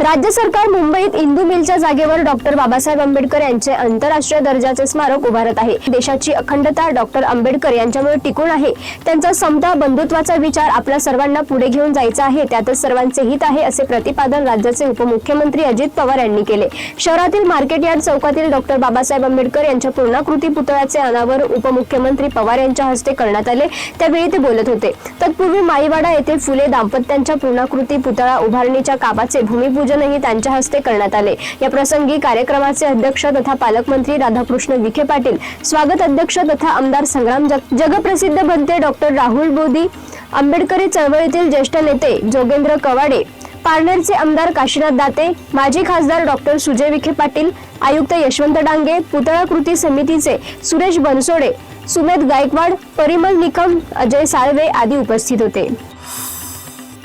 राज्य सरकार मुंबईत इंदू मिलच्या जागेवर डॉक्टर बाबासाहेब आंबेडकर यांचे आंतरराष्ट्रीय दर्जाचे स्मारक उभारत आहे. देशाची अखंडता डॉक्टर आंबेडकर यांच्यामुळे टिकून आहे. त्यांचा समता बंधुत्वाचा विचार आपल्या सर्वांना पुढे घेऊन जायचा आहे. त्यातच सर्वांचे हित आहे असे प्रतिपादन राज्याचे उपमुख्यमंत्री अजित पवार यांनी केले. शहरातील मार्केट यार्ड चौकातील डॉक्टर बाबासाहेब आंबेडकर यांच्या पूर्णाकृती पुतळ्याचे अनावर उपमुख्यमंत्री पवार यांच्या हस्ते करण्यात आले. त्यावेळी ते बोलत होते. तत्पूर्वी माईवाडा येथे फुले दाम्पत्यांच्या पूर्णाकृती पुतळा उभारणीच्या कामाचे भूमिपूजनही त्यांच्या हस्ते करण्यात आले. या प्रसंगी कार्यक्रमाचे अध्यक्ष तथा पालकमंत्री राधाकृष्ण विखे पाटील स्वागत अध्यक्ष तथा आमदार संग्राम जग जगप्रसिद्ध बनते डॉक्टर राहुल बोधी आंबेडकरी चळवळीतील ज्येष्ठ नेते जोगेंद्र कवाडे पार्लरचे आमदार काशीनाथ दाते माजी खासदार डॉक्टर सुजय विखे पाटील आयुक्त यशवंत डांगे पुतळा कृती समितीचे सुरेश बनसोडे सुमेध गायकवाड परिमल निकम अजय साळवे आदी उपस्थित होते.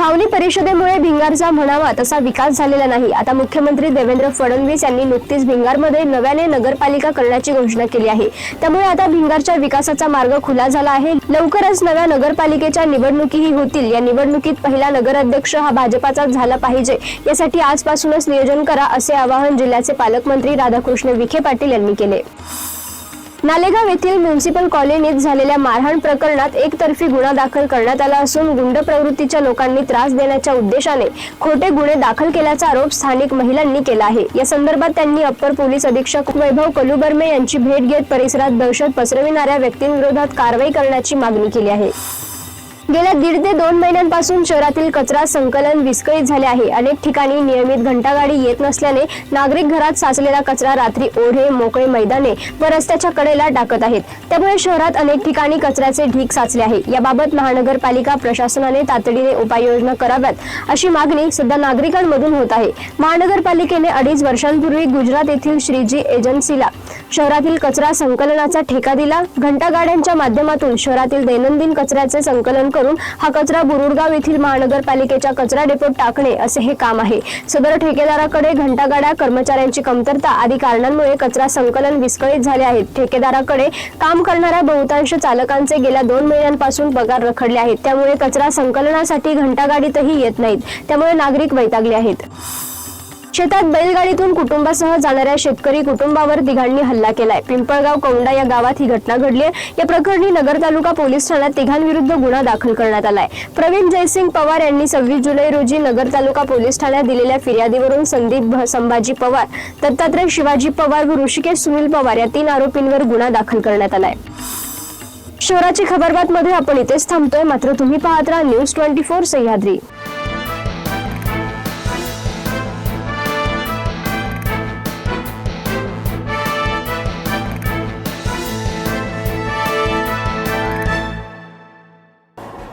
छावणी परिषदेमुळे भिंगारचा म्हणावा तसा विकास झालेला नाही. आता मुख्यमंत्री देवेंद्र फडणवीस यांनी नुकतीच भिंगारमध्ये नव्याने नगरपालिका करण्याची घोषणा केली आहे. त्यामुळे आता भिंगारच्या विकासाचा मार्ग खुला झाला आहे. लवकरच नव्या नगरपालिकेच्या निवडणुकीही होतील. या निवडणुकीत पहिला नगराध्यक्ष हा भाजपाचा झाला पाहिजे. यासाठी आजपासूनच नियोजन करा असे आवाहन जिल्ह्याचे पालकमंत्री राधाकृष्ण विखे पाटील यांनी केले. नालेगाव येथील म्युन्सिपल कॉलनीत झालेल्या मारहाण प्रकरणात एकतर्फी गुन्हा दाखल करण्यात आला असून गुंड प्रवृत्तीच्या लोकांनी त्रास देण्याच्या उद्देशाने खोटे गुन्हे दाखल केल्याचा आरोप स्थानिक महिलांनी केला आहे. या संदर्भात त्यांनी अप्पर पोलीस अधीक्षक वैभव कलुबर्मे यांची भेट घेत परिसरात दहशत पसरविणाऱ्या व्यक्तींविरोधात कारवाई करण्याची मागणी केली आहे. गेल्या दीड ते दोन महिन्यांपासून शहरातील कचरा संकलन विस्कळीत झाले आहे. अनेक ठिकाणी नियमित घंटागाडी येत नसल्याने नागरिक घरात साचलेला कचरा रात्री ओढे मोकळे मैदाने व रस्त्याच्या कडेला टाकत आहेत. त्यामुळे शहरात अनेक ठिकाणी कचऱ्याचे ढीक साचले आहे. याबाबत महानगरपालिका प्रशासनाने तातडीने उपाययोजना कराव्यात अशी मागणी सध्या नागरिकांमधून होत आहे. महानगरपालिकेने अडीच वर्षांपूर्वी गुजरात येथील श्रीजी एजन्सीला शहरातील कचरा संकलनाचा ठेका दिला. घंटागाड्यांच्या माध्यमातून शहरातील दैनंदिन कचऱ्याचे संकलन करून हा कचरा बुरुडगाव येथील महानगरपालिकेच्या कचरा डेपोत टाकणे असे हे काम आहे. सदर ठेकेदाराकडे घंटागाड्या कर्मचाऱ्यांची कमतरता आदी कारणांमुळे कचरा संकलन विस्कळीत झाले आहेत ठेकेदाराकडे काम करणाऱ्या बहुतांश चालकांचे गेल्या दोन महिन्यांपासून पगार रखडले आहेत. त्यामुळे कचरा संकलनासाठी घंटागाडीतही येत नाहीत. त्यामुळे नागरिक वैतागले आहेत. शेतात बैलगाडीतून कुटुंबासह जाणाऱ्या शेतकरी कुटुंबावर तिघांनी हल्ला केलाय. पिंपळगाव कौंडा या गावात ही घटना घडली आहे. या प्रकरणी नगर तालुका पोलीस ठाण्यात तिघांविरुद्ध गुन्हा दाखल करण्यात आलाय. प्रवीण जयसिंग पवार यांनी सव्वीस जुलै रोजी नगर तालुका पोलीस ठाण्यात दिलेल्या फिर्यादीवरून संदीप संभाजी पवार दत्तात्रय शिवाजी पवार व ऋषिकेश सुनील पवार या तीन आरोपींवर गुन्हा दाखल करण्यात आलाय. शहराची खबरबात मध्ये आपण इथेच थांबतोय. मात्र तुम्ही पाहत राहा न्यूज ट्वेंटी फोर सह्याद्री.